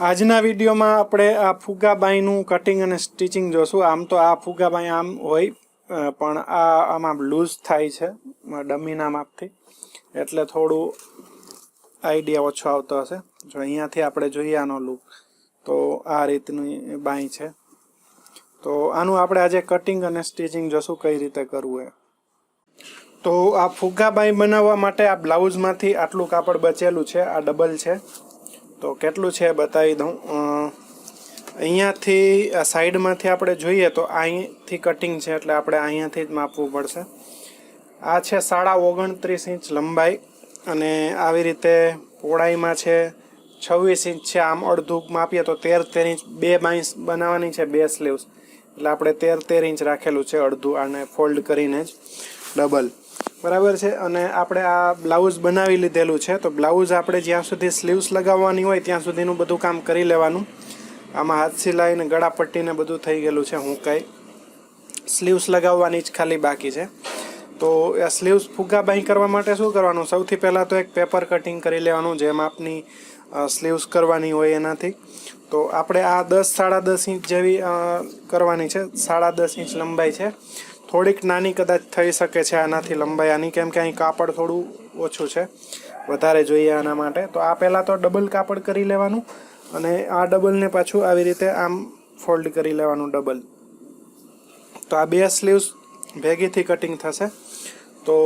આજના વિડીયોમાં આપણે આ ફુગાબાઈનું કટિંગ અને સ્ટિચિંગ જોશું. આમ તો આ ફુગાબાઈ આમ હોય પણ આ આમાં લૂઝ થાય છે ડમીના માપથી. એટલે થોડું આઈડિયા ઓછો આવતો હશે. જો અહીંયાથી આપણે જોઈએ આનો લૂક તો આ રીતની બાઈ છે. તો આનું આપણે આજે કટિંગ અને સ્ટિચિંગ જોશું કઈ રીતે કરવું એ. તો આ ફુગાબાઈ બનાવવા માટે આ બ્લાઉઝમાંથી આટલું કાપડ બચેલું છે, આ ડબલ છે. તો કેટલું છે બતાવી દઉં? અહીંયાથી, આ સાઈડમાંથી આપણે જોઈએ તો અહીંથી કટિંગ છે એટલે આપણે અહીંયાથી જ માપવું પડશે. આ છે સાડા ઓગણત્રીસ ઇંચ લંબાઈ અને આવી રીતે પહોળાઈમાં છે છવ્વીસ ઇંચ છે. આમ અડધું માપીએ તો તેર તેર ઇંચ, બે બાઈસ બનાવવાની છે, બે સ્લીવ્સ. એટલે આપણે તેર તેર ઇંચ રાખેલું છે અડધું આને ફોલ્ડ કરીને જ ડબલ. બરાબર છે? અને આપણે આ બ્લાઉઝ બનાવી લીધેલું છે. તો બ્લાઉઝ આપણે જ્યાં સુધી સ્લીવ્સ લગાવવાની હોય, ત્યાં સુધીનું બધું કામ કરી લેવાનું. આમાં હાથ સિલાઈને ગળા પટ્ટીને બધું થઈ ગયેલું છે, હું કાંઈ. સ્લીવ્સ લગાવવાની જ ખાલી બાકી છે. તો આ સ્લીવ્સ ફુગાબાઈ કરવા માટે શું કરવાનું? સૌથી પહેલાં તો એક પેપર કટિંગ કરી લેવાનું, જેમ આપની સ્લીવ્સ કરવાની હોય એનાથી. તો આપણે આ દસ સાડા દસ ઇંચ જેવી કરવાની છે. સાડા દસ ઇંચ લંબાઈ છે. થોડીક નાની કદાચ થઈ શકે છે આનાથી લંબાઈ. આની કેમ કે અહીં કાપડ થોડું ઓછું છે, વધારે જોઈએ આના માટે. તો આ પહેલાં તો ડબલ કાપડ કરી લેવાનું અને આ ડબલને પાછું આવી રીતે આમ ફોલ્ડ કરી લેવાનું ડબલ. તો આ બે સ્લીવ્સ ભેગીથી કટિંગ થશે. તો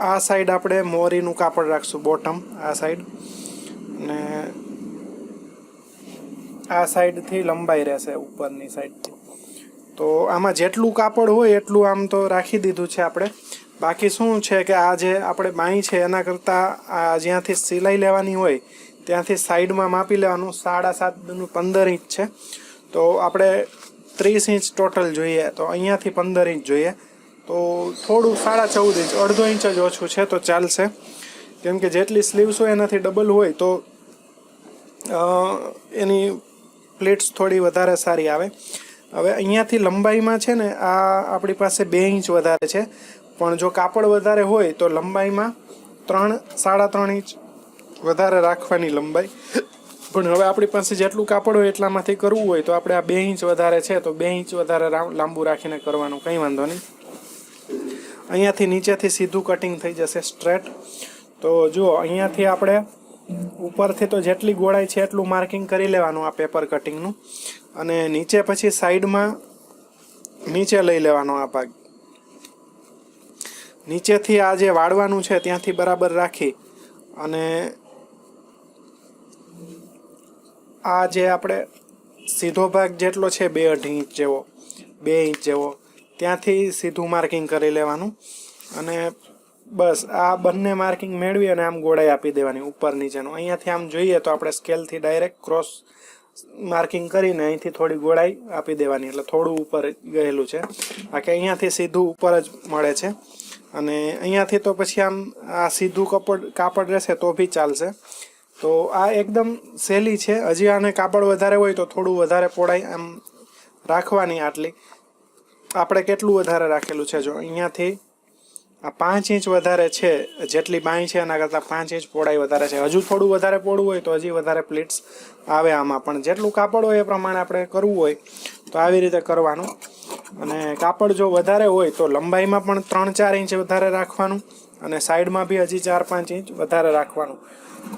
આ સાઈડ આપણે મોરીનું કાપડ રાખશું, બોટમ આ સાઈડ. અને આ સાઈડથી લંબાઈ રહેશે ઉપરની સાઈડથી. તો આમાં જેટલું કાપડ હોય એટલું આમ તો રાખી દીધું છે આપણે. બાકી શું છે કે આ જે આપણે બાઈ છે, એના કરતાં આ જ્યાંથી સિલાઈ લેવાની હોય, ત્યાંથી સાઈડમાં માપી લેવાનું સાડા સાતનું પંદર ઇંચ છે. તો આપણે ત્રીસ ઇંચ ટોટલ જોઈએ, તો અહીંયાથી પંદર ઇંચ જોઈએ. તો થોડું સાડા ચૌદ ઇંચ, અડધો ઇંચ જ ઓછું છે, તો ચાલશે. કેમ કે જેટલી સ્લીવ્સ હોય એનાથી ડબલ હોય, તો એની પ્લેટ્સ થોડી વધારે સારી આવે. હવે અહીંયાથી લંબાઈમાં છે ને, આ આપણી પાસે બે ઇંચ વધારે છે. પણ જો કાપડ વધારે હોય, તો લંબાઈમાં ત્રણ, સાડા ત્રણ ઇંચ વધારે રાખવાની લંબાઈ. પણ હવે આપણી પાસે જેટલું કાપડ હોય એટલામાંથી કરવું હોય, તો આપણે આ બે ઇંચ વધારે છે, તો બે ઇંચ વધારે લાંબુ રાખીને કરવાનું, કંઈ વાંધો નહીં. અહીંયાથી નીચેથી સીધું કટિંગ થઈ જશે સ્ટ્રેટ તો જુઓ, અહીંયાથી આપણે ઉપરથી તો જેટલી ગોળાઈ છે એટલું માર્કિંગ કરી લેવાનું આ પેપર કટિંગનું અને નીચે પછી સાઈડમાં નીચે લઈ લેવાનો આ ભાગ. નીચેથી આ જે વાળવાનું છે ત્યાંથી બરાબર રાખી અને આ જે આપણે સીધો ભાગ જેટલો છે બે અઢી ઇંચ જેવો, બે ઇંચ જેવો, ત્યાંથી સીધું માર્કિંગ કરી લેવાનું અને બસ આ બંને માર્કિંગ મેળવી અને આમ ગોળાઈ આપી દેવાની ઉપર નીચેનું. અહીંયાથી આમ જોઈએ તો આપણે સ્કેલથી ડાયરેક્ટ ક્રોસ માર્કિંગ કરીને અહીંથી થોડી ગોળાઈ આપી દેવાની. એટલે થોડું ઉપર ગયેલું છે. બાકી અહીંયાથી સીધું ઉપર જ મળે છે. અને અહીંયાથી તો પછી આમ આ સીધું કપડ કાપડ રહેશે તો બી ચાલશે. તો આ એકદમ સહેલી છે. હજી આને કાપડ વધારે હોય તો થોડું વધારે પોળાઈ આમ રાખવાની આટલી. આપણે કેટલું વધારે રાખેલું છે જો અહીંયાથી આ પાંચ ઇંચ વધારે છે, જેટલી બાંય છે એના કરતાં પાંચ ઇંચ પહોળાઈ વધારે છે. હજુ થોડું વધારે પહોળું હોય તો હજી વધારે પ્લેટ્સ આવે આમાં. પણ જેટલું કાપડ હોય એ પ્રમાણે આપણે કરવું હોય તો આવી રીતે કરવાનું. અને કાપડ જો વધારે હોય તો લંબાઈમાં પણ ત્રણ ચાર ઇંચ વધારે રાખવાનું અને સાઈડમાં બી હજી ચાર પાંચ ઇંચ વધારે રાખવાનું.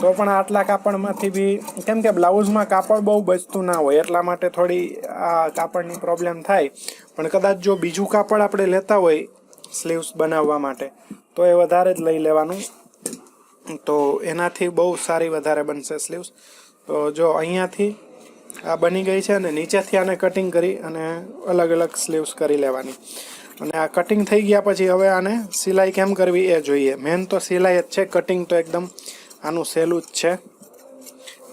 તો પણ આટલા કાપડમાંથી બી, કેમ કે બ્લાઉઝમાં કાપડ બહુ બચતું ના હોય, એટલા માટે થોડી આ કાપડની પ્રોબ્લેમ થાય. પણ કદાચ જો બીજું કાપડ આપણે લેતા હોય સ્લીવ્સ બનાવવા માટે. તો એ વધારે જ લઈ લેવાનું. તો એનાથી બહુ સારી વધારે બનશે સ્લીવ્સ. તો જો અહીંયાથી આ બની ગઈ છે અને નીચેથી આને કટિંગ કરી અને અલગ અલગ સ્લીવ્સ કરી લેવાની. અને આ કટિંગ થઈ ગયા પછી હવે આને સિલાઈ કેમ કરવી એ જોઈએ. મેન તો સિલાઈ જ છે કટિંગ તો એકદમ આનું સહેલું જ છે.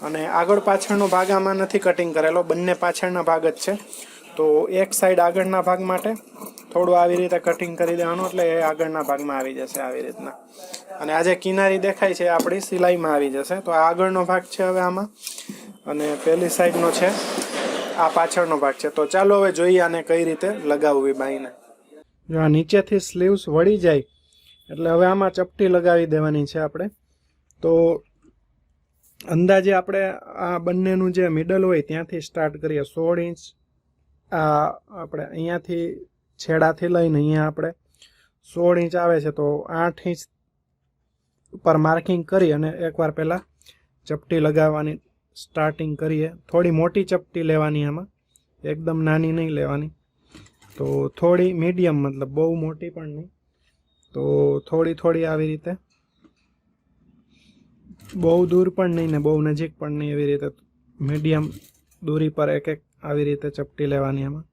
અને આગળ પાછળનો ભાગ આમાં નથી કટિંગ કરેલો, બંને પાછળના ભાગ જ છે. તો એક સાઈડ આગળના ભાગ માટે થોડું આવી રીતે કટિંગ કરી દેવાનું એટલે એ આગળના ભાગમાં આવી જશે આવી રીતના. અને આ જે કિનારી દેખાય છે એ આપણી સિલાઈમાં આવી જશે. તો આ આગળનો ભાગ છે હવે આમાં. અને પેલી સાઈડનો છે. આ પાછળનો ભાગ છે. તો ચાલો હવે જોઈએ આને કઈ રીતે લગાવવી બાઈને. જો આ નીચેથી સ્લીવ્સ વળી જાય, એટલે હવે આમાં ચપટી લગાવી દેવાની છે આપણે. તો અંદાજે આપણે આ બંનેનું જે મિડલ હોય ત્યાંથી સ્ટાર્ટ કરીએ સોળ ઇંચ. આ આપણે અહીંયાથી છેડાથી લઈને અહીંયા આપણે સોળ ઇંચ આવે છે, તો આઠ ઇંચ ઉપર માર્કિંગ કરી અને એકવાર પહેલાં ચપટી લગાવવાની સ્ટાર્ટિંગ કરીએ. થોડી મોટી ચપટી લેવાની આમાં, એકદમ નાની નહીં લેવાની. તો થોડી મીડિયમ મતલબ બહુ મોટી પણ નહીં. તો થોડી થોડી આવી રીતે, બહુ દૂર પણ નહીં ને બહુ નજીક પણ નહીં એવી રીતે મીડિયમ દૂરી પર એક એક આવી રીતે ચપટી લેવાની એમાં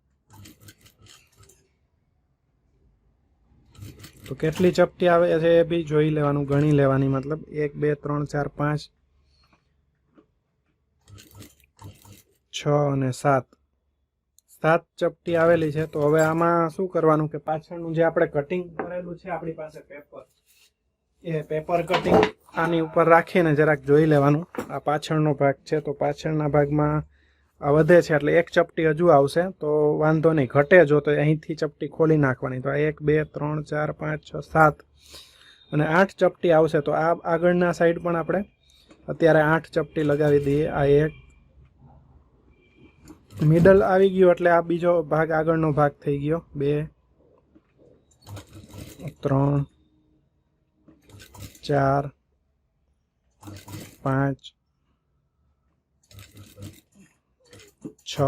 તો કેટલી ચપટી આવે છે એ બી જોઈ લેવાનું, ગણી લેવાની, મતલબ એક, બે, ત્રણ, ચાર, પાંચ, છ અને સાત. સાત ચપટી આવેલી છે, તો હવે આમાં શું કરવાનું કે પાછળનું જે આપણે કટિંગ કરેલું છે, આપણી પાસે પેપર એ પેપર કટિંગ આની ઉપર રાખીને જરાક જોઈ લેવાનું. આ પાછળનો ભાગ છે, તો પાછળના ભાગમાં વધે છે એટલે એક ચપટી હજુ આવશે, તો વાંધો નહીં. ઘટે જો તો અહીંથી ચપટી ખોલી નાખવાની. તો આ એક, બે, ત્રણ, ચાર, પાંચ, છ, સાત અને આઠ ચપટી આવશે. તો આ આગળના સાઈડ પણ આપણે અત્યારે આઠ ચપટી લગાવી દઈએ. આ એક મિડલ આવી ગયો એટલે આ બીજો ભાગ આગળનો ભાગ થઈ ગયો. બે, ત્રણ, ચાર, પાંચ છ,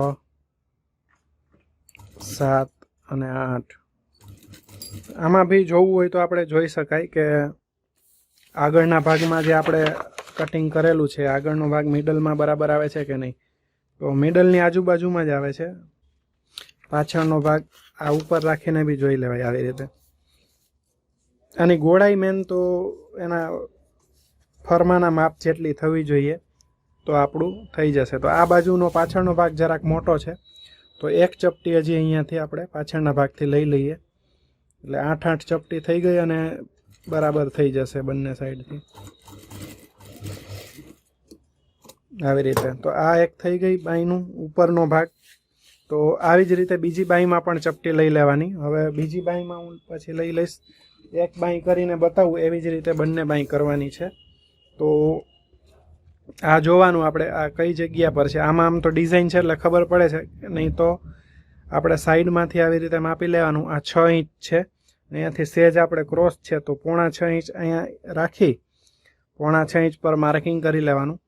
સાત અને આઠ. આમાં બી જોવું હોય તો આપણે જોઈ શકાય કે આગળના ભાગમાં જે આપણે કટિંગ કરેલું છે, આગળનો ભાગ મિડલમાં બરાબર આવે છે કે નહીં? તો મિડલની આજુબાજુમાં જ આવે છે. પાછળનો ભાગ આ ઉપર રાખીને બી જોઈ લેવાય આવી રીતે. આની ગોળાઈ મેન તો એના ફરમાના માપ જેટલી થવી જોઈએ. તો આપણું થઈ જશે. તો આ બાજુનો પાછળનો ભાગ જરાક મોટો છે. તો એક ચપટી હજી અહીંયાથી આપણે પાછળના ભાગથી લઈ લઈએ. એટલે આઠ આઠ ચપટી થઈ ગઈ અને બરાબર થઈ જશે બંને સાઈડથી. આવી રીતે. તો આ એક થઈ ગઈ બાઈનું ઉપરનો ભાગ. તો આવી જ રીતે બીજી બાઈમાં પણ ચપટી લઈ લેવાની. હવે બીજી બાઈમાં હું પછી લઈ લઈશ. એક બાઈ કરીને બતાવું. એવી જ રીતે બંને બાઈ કરવાની છે. તો આ જોવાનું આપણે, આ કઈ જગ્યા પર છે? આમાં આમ તો ડિઝાઇન છે એટલે ખબર પડે છે. નહીં તો આપણે સાઈડમાંથી આવી રીતે માપી લેવાનું. આ છ ઇંચ છે. અહીંયાથી સેજ આપણે ક્રોસ છે તો પોણા છ ઇંચ અહીંયા રાખી, પોણા છ ઇંચ પર માર્કિંગ કરી લેવાનું.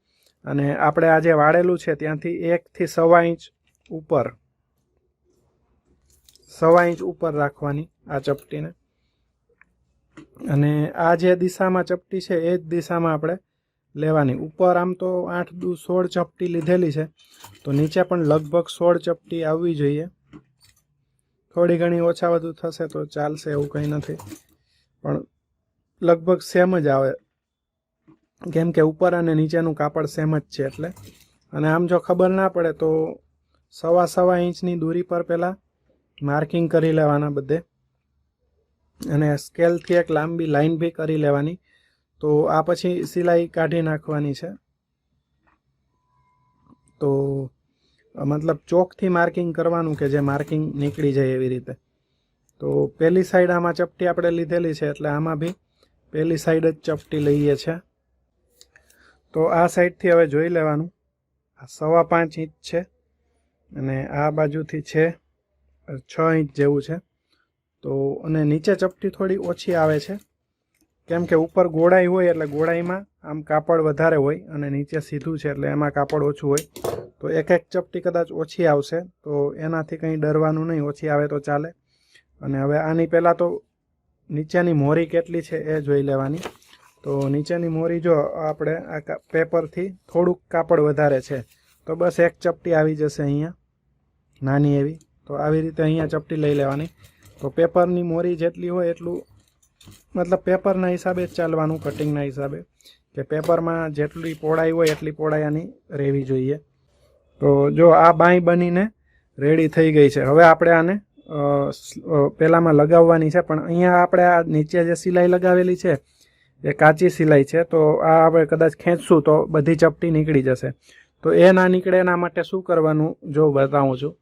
અને આપણે આ જે વાળેલું છે ત્યાંથી એકથી સવા ઇંચ ઉપર, સવા ઇંચ ઉપર રાખવાની આ ચપટીને. અને આ જે દિશામાં ચપટી છે એ જ દિશામાં આપણે લેવાની. ઉપર આમ તો આઠ દુ સોળ ચપટી લીધેલી છે. તો નીચે પણ લગભગ સોળ ચપટી આવવી જોઈએ. થોડી ઘણી ઓછા વધુ થશે તો ચાલશે એવું કંઈ નથી. પણ લગભગ સેમ જ આવે. કેમ કે ઉપર અને નીચેનું કાપડ સેમ જ છે એટલે. અને આમ જો ખબર ના પડે તો સવા સવા ઇંચની દૂરી પર પહેલાં માર્કિંગ કરી લેવાના બધે. અને સ્કેલથી એક લાંબી લાઈન બી કરી લેવાની. તો આ પછી સિલાઈ કાઢી નાખવાની છે. તો મતલબ ચોકથી માર્કિંગ કરવાનું કે જે માર્કિંગ નીકળી જાય એવી રીતે. તો પહેલી સાઈડ આમાં ચપટી આપણે લીધેલી છે એટલે આમાં બી પહેલી સાઈડ જ ચપટી લઈએ છે. તો આ સાઈડથી હવે જોઈ લેવાનું. આ સવા પાંચ ઇંચ છે અને આ બાજુથી છે છ ઇંચ જેવું છે. તો અને નીચે ચપટી થોડી ઓછી આવે છે. કેમ કે ઉપર ગોળાઈ હોય એટલે ગોળાઈમાં આમ કાપડ વધારે હોય અને નીચે સીધું છે એટલે એમાં કાપડ ઓછું હોય. તો એક એક ચપટી કદાચ ઓછી આવશે, તો એનાથી કંઈ ડરવાનું નહીં, ઓછી આવે તો ચાલે. અને હવે આની પહેલાં તો નીચેની મોરી કેટલી છે એ જોઈ લેવાની. તો નીચેની મોરી જો આપણે આ પેપરથી થોડુંક કાપડ વધારે છે, તો બસ એક ચપટી આવી જશે અહીંયા, નાની એવી. તો આવી રીતે અહીંયા ચપટી લઈ લેવાની. તો પેપરની મોરી જેટલી હોય એટલું મતલબ પેપરના હિસાબે જ ચાલવાનું, કટિંગના હિસાબે. કે પેપરમાં જેટલી પહોળાઈ હોય એટલી પહોળાઈ આની રહેવી જોઈએ. તો જો આ બાંય બનીને રેડી થઈ ગઈ છે. હવે આપણે આને પહેલાંમાં લગાવવાની છે, પણ અહીંયા આપણે આ નીચે જે સિલાઈ લગાવેલી છે, એ કાચી સિલાઈ છે, તો આ આપણે કદાચ ખેંચશું તો બધી ચપટી નીકળી જશે. તો એ ના નીકળે એના માટે શું કરવાનું જો બતાવું છું.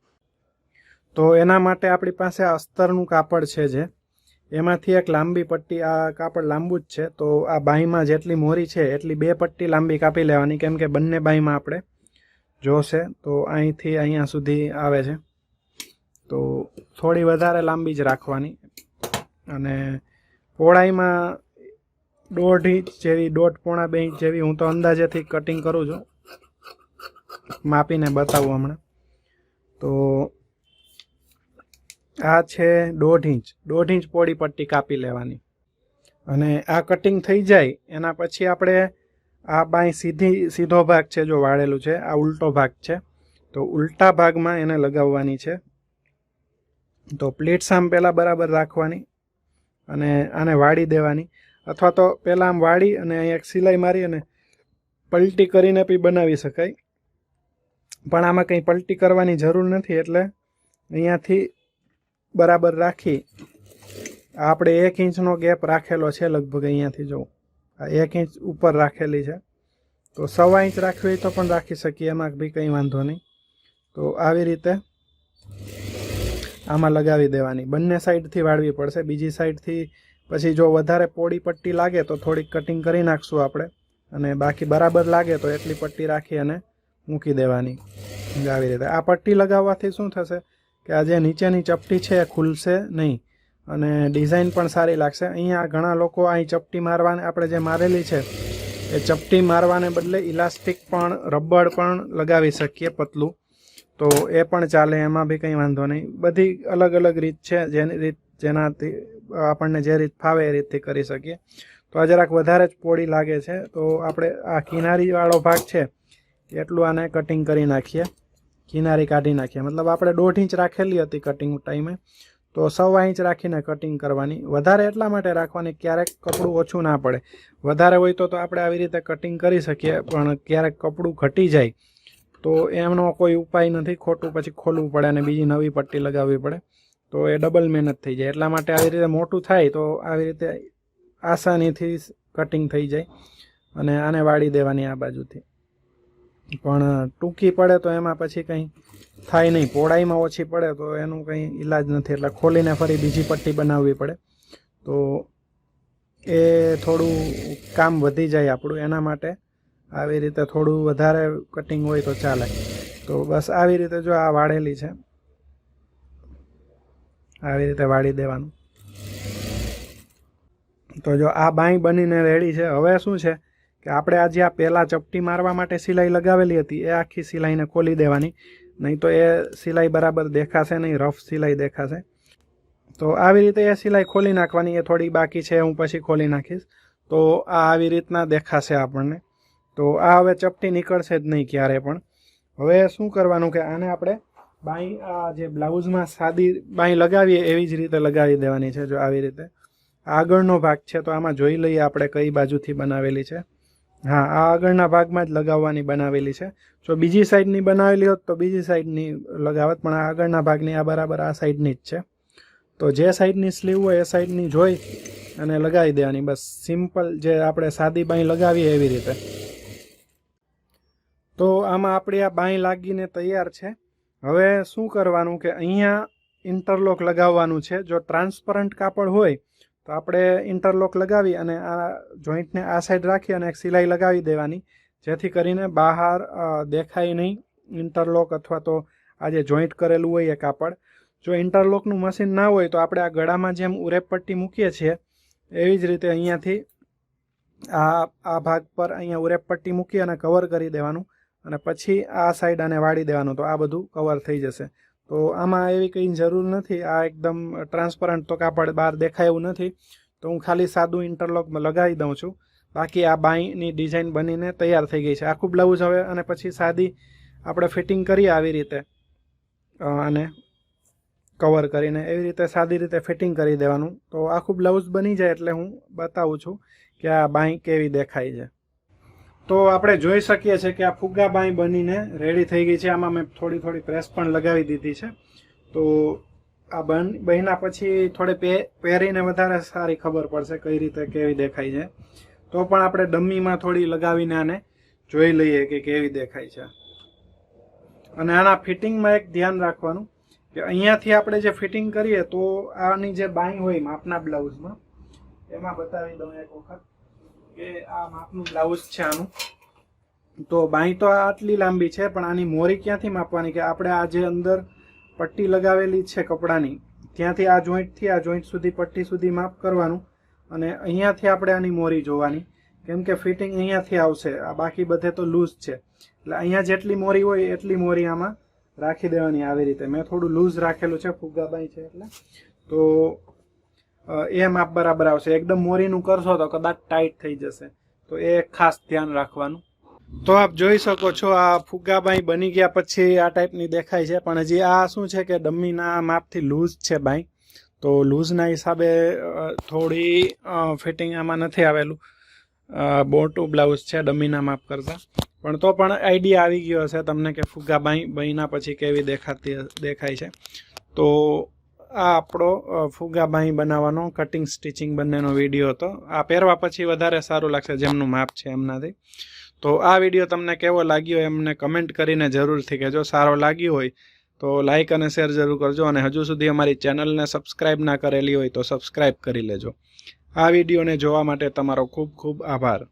તો એના માટે આપણી પાસે અસ્તરનું કાપડ છે જે. એમાંથી એક લાંબી પટ્ટી, આ કાપડ લાંબુ જ છે, તો આ બાહીમાં જેટલી મોરી છે, એટલી બે પટ્ટી લાંબી કાપી લેવાની, કેમ કે બંને બાહીમાં આપણે જોશે, તો અહીંથી અહીંયા સુધી આવે છે. તો થોડી વધારે લાંબી જ રાખવાની. અને પહોળાઈમાં દોઢ ઇંચ જેવી, દોઢ પોણા બે ઇંચ જેવી, હું તો અંદાજેથી કટિંગ કરું છું. માપીને બતાવું હમણાં. તો આ છે દોઢ ઇંચ. દોઢ ઇંચ પોળી પટ્ટી કાપી લેવાની. અને આ કટિંગ થઈ જાય, એના પછી આપણે આ બાય સીધી, સીધો ભાગ છે જો વાળેલું છે, આ ઉલટો ભાગ છે. તો ઉલટા ભાગમાં એને લગાવવાની છે. તો પ્લેટ સામ પહેલાં બરાબર રાખવાની અને આને વાળી દેવાની. અથવા તો પહેલાં આમ વાળી અને અહીંયા સિલાઈ મારી અને પલટી કરીને બી બનાવી શકાય. પણ આમાં કંઈ પલટી કરવાની જરૂર નથી, એટલે અહીંયાથી બરાબર રાખી. આપણે એક ઇંચનો ગેપ રાખેલો છે લગભગ અહીંયાથી જો. આ એક ઇંચ ઉપર રાખેલી છે. તો સવા ઇંચ રાખવી તો પણ રાખી શકીએ, એમાં બી કંઈ વાંધો નહીં. તો આવી રીતે આમાં લગાવી દેવાની. બંને સાઈડથી વાળવી પડશે. બીજી સાઈડથી પછી જો વધારે પોળી પટ્ટી લાગે તો થોડીક કટિંગ કરી નાખશું આપણે. અને બાકી બરાબર લાગે તો એટલી પટ્ટી રાખી અને મૂકી દેવાની. આવી રીતે. આ પટ્ટી લગાવવાથી શું થશે? કે આ જે નીચેની ચપટી છે એ ખુલશે નહીં. અને ડિઝાઇન પણ સારી લાગશે. અહીંયા ઘણા લોકો અહીં ચપટી મારવાને આપણે જે મારેલી છે, એ ચપટી મારવાને બદલે ઇલાસ્ટિક પણ, રબર પણ લગાવી શકીએ પતલું. તો એ પણ ચાલે, એમાં બી કંઈ વાંધો નહીં. બધી અલગ અલગ રીત છે જેની રીત જેનાથી આપણને જે રીત ફાવે એ રીતથી કરી શકીએ. તો આ જરાક વધારે જ પોળી લાગે છે. તો આપણે આ કિનારીવાળો ભાગ છે, એટલું આને કટિંગ કરી નાખીએ. કિનારી કાઢી નાખીએ. મતલબ આપણે દોઢ ઇંચ રાખેલી હતી કટિંગ ટાઈમે. તો સવા ઇંચ રાખીને કટિંગ કરવાની. વધારે એટલા માટે રાખવાની ક્યારેક કપડું ઓછું ના પડે. વધારે હોય તો તો આપણે આવી રીતે કટિંગ કરી શકીએ, પણ ક્યારેક કપડું ઘટી જાય તો એમનો કોઈ ઉપાય નથી. ખોટું પછી ખોલવું પડે અને બીજી નવી પટ્ટી લગાવવી પડે. તો એ ડબલ મહેનત થઈ જાય. એટલા માટે આવી રીતે મોટું થાય તો આવી રીતે આસાનીથી કટિંગ થઈ જાય અને આને વાળી દેવાની આ બાજુથી. પણ ટૂંકી પડે તો એમાં પછી કંઈ થાય નહીં. પહોળાઈમાં ઓછી પડે તો એનું કંઈ ઈલાજ નથી. એટલે ખોલીને ફરી બીજી પટ્ટી બનાવવી પડે. તો એ થોડું કામ વધી જાય આપણું. એના માટે આવી રીતે થોડું વધારે કટિંગ હોય તો ચાલે. તો બસ આવી રીતે જો આ વાળેલી છે. આવી રીતે વાળી દેવાનું. તો જો આ બાઈ બનીને રેડી છે. હવે શું છે? કે આપણે આજે આ પહેલાં ચપટી મારવા માટે સિલાઈ લગાવેલી હતી, એ આખી સિલાઈને ખોલી દેવાની. નહીં તો એ સિલાઈ બરાબર દેખાશે નહીં, રફ સિલાઈ દેખાશે. તો આવી રીતે એ સિલાઈ ખોલી નાખવાની, એ થોડી બાકી છે, હું પછી ખોલી નાખીશ. તો આ આવી રીતના દેખાશે આપણને. તો આ હવે ચપટી નીકળશે જ નહીં ક્યારે પણ. હવે શું કરવાનું કે આને આપણે બાઈ, આ જે બ્લાઉઝમાં સાદી બાઈ લગાવીએ, એવી જ રીતે લગાવી દેવાની છે, જો આવી રીતે. આગળનો ભાગ છે, તો આમાં જોઈ લઈએ આપણે કઈ બાજુથી બનાવેલી છે. હા, આ આગળના ભાગમાં જ લગાવવાની બનાવેલી છે. જો બીજી સાઈડની બનાવેલી હોત તો બીજી સાઈડની લગાવત, પણ આ આગળના ભાગની આ બરાબર આ સાઈડની જ છે. તો જે સાઈડની સ્લીવ હોય એ સાઈડની જોઈ અને લગાવી દેવાની. બસ સિમ્પલ જે આપણે સાદી બાઈ લગાવીએ એવી રીતે. તો આમાં આપણી આ બાઈ લાગીને તૈયાર છે. હવે શું કરવાનું કે અહીંયા ઇન્ટરલોક લગાવવાનું છે. જો ટ્રાન્સપરન્ટ કાપડ હોય તો આપણે ઇન્ટરલોક લગાવી અને આ જોઈન્ટને આ સાઈડ રાખી અને એક સિલાઈ લગાવી દેવાની. જેથી કરીને બહાર દેખાય નહીં ઇન્ટરલોક અથવા તો આ જે જોઈન્ટ કરેલું હોય એ કાપડ. જો ઇન્ટરલોકનું મશીન ના હોય તો આપણે આ ગળામાં જેમ ઉરેપ પટ્ટી મૂકીએ છીએ, એવી જ રીતે અહીંયાથી આ આ ભાગ પર અહીંયા ઉરેપ પટ્ટી મૂકી અને કવર કરી દેવાનું અને પછી આ સાઈડ આને વાળી દેવાનું. તો આ બધું કવર થઈ જશે. તો આમાં એવી કંઈ જરૂર નથી. આ એકદમ ટ્રાન્સપરન્ટ તો કાપડ બહાર દેખાય એવું નથી. તો હું ખાલી સાદું ઇન્ટરલોક લગાવી દઉં છું. બાકી આ બાઈની ડિઝાઇન બનીને તૈયાર થઈ ગઈ છે. આખું બ્લાઉઝ હવે અને પછી સાદી આપણે ફિટિંગ કરીએ આવી રીતે. અને કવર કરીને એવી રીતે સાદી રીતે ફિટિંગ કરી દેવાનું. તો આખું બ્લાઉઝ બની જાય એટલે હું બતાવું છું કે આ બાઈ કેવી દેખાય છે. તો આપણે જોઈ શકીએ છીએ કે આ ફુગ્ગા બાઈ બનીને રેડી થઈ ગઈ છે. આમાં મેં થોડી થોડી પ્રેસ પણ લગાવી દીધી છે. તો આ બન, બન્યા પછી થોડે પહેરીને વધારે સારી ખબર પડશે કઈ રીતે કેવી દેખાય છે. તો પણ આપણે ડમ્મીમાં થોડી લગાવીને આને જોઈ લઈએ કે કેવી દેખાય છે. અને આના ફિટિંગમાં એક ધ્યાન રાખવાનું કે અહીંયાથી આપણે જે ફિટિંગ કરીએ તો આની જે બાઈ હોય માપના બ્લાઉઝમાં એમાં બતાવી દઉં એક વખત. કે આ માપનું બ્લાઉઝ છે આનું. તો બાઈ તો આટલી લાંબી છે, પણ આની મોરી ક્યાંથી માપવાની કે આપણે આ જે અંદર પટ્ટી લગાવેલી છે કપડાની, ત્યાંથી આ જોઈન્ટથી આ જોઈન્ટ સુધી પટ્ટી સુધી માપ કરવાનું અને અહીંયાથી આપણે આની મોરી જોવાની. કેમ કે ફિટિંગ અહીંયાથી આવશે, આ બાકી બધે તો લૂઝ છે. એટલે અહીંયા જેટલી મોરી હોય એટલી મોરી આમાં રાખી દેવાની આવી રીતે. મેં થોડું લૂઝ રાખેલું છે ફુગ્ગાબાઈ છે એટલે. તો એ માપ બરાબર આવશે. એકદમ મોરીનું કરશો તો કદાચ ટાઈટ થઈ જશે. તો એ ખાસ ધ્યાન રાખવાનું. તો આપ જોઈ શકો છો, આ ફુગાબાઈ બની ગયા પછી આ ટાઈપની દેખાય છે. પણ હજી આ શું છે કે ડમ્મીના માપથી લૂઝ છે બાઈ. તો લૂઝના હિસાબે થોડી ફિટિંગ આમાં નથી આવેલું. બોટુ બ્લાઉઝ છે ડમ્મીના માપ કરતાં. પણ તો પણ આઈડિયા આવી ગયો હશે તમને કે ફુગા બહીના પછી કેવી દેખાતી, દેખાય છે. તો આ આપણો ફુગા બાંહી બનાવવાનો કટિંગ સ્ટિચિંગ બંનેનો વીડિયો હતો. આ પહેરવા પછી વધારે સારું લાગશે જેમનું માપ છે એમનાથી. તો આ વીડિયો તમને કેવો લાગ્યો એમને કમેન્ટ કરીને જરૂરથી કહેજો. સારો લાગ્યો હોય તો લાઈક અને શેર જરૂર કરજો અને હજુ સુધી અમારી ચેનલને સબસ્ક્રાઈબ ના કરેલી હોય તો સબસ્ક્રાઈબ કરી લેજો. આ વિડીયોને જોવા માટે તમારો ખૂબ ખૂબ આભાર.